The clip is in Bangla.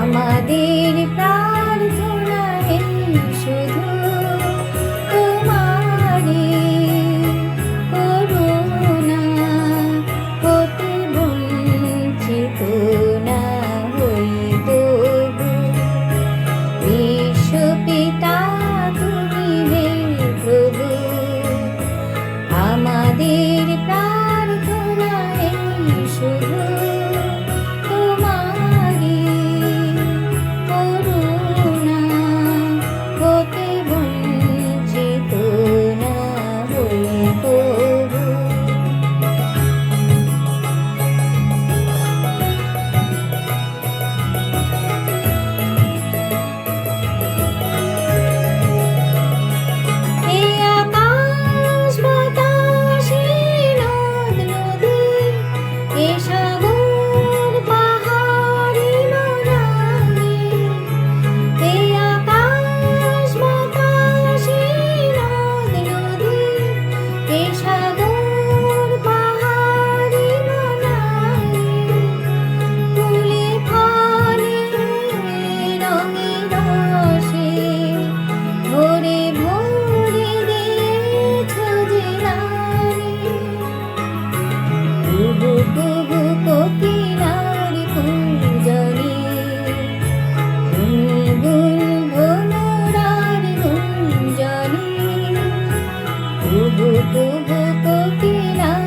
আমাদের প্রার্থনা। কুহু কুহু কোকিলার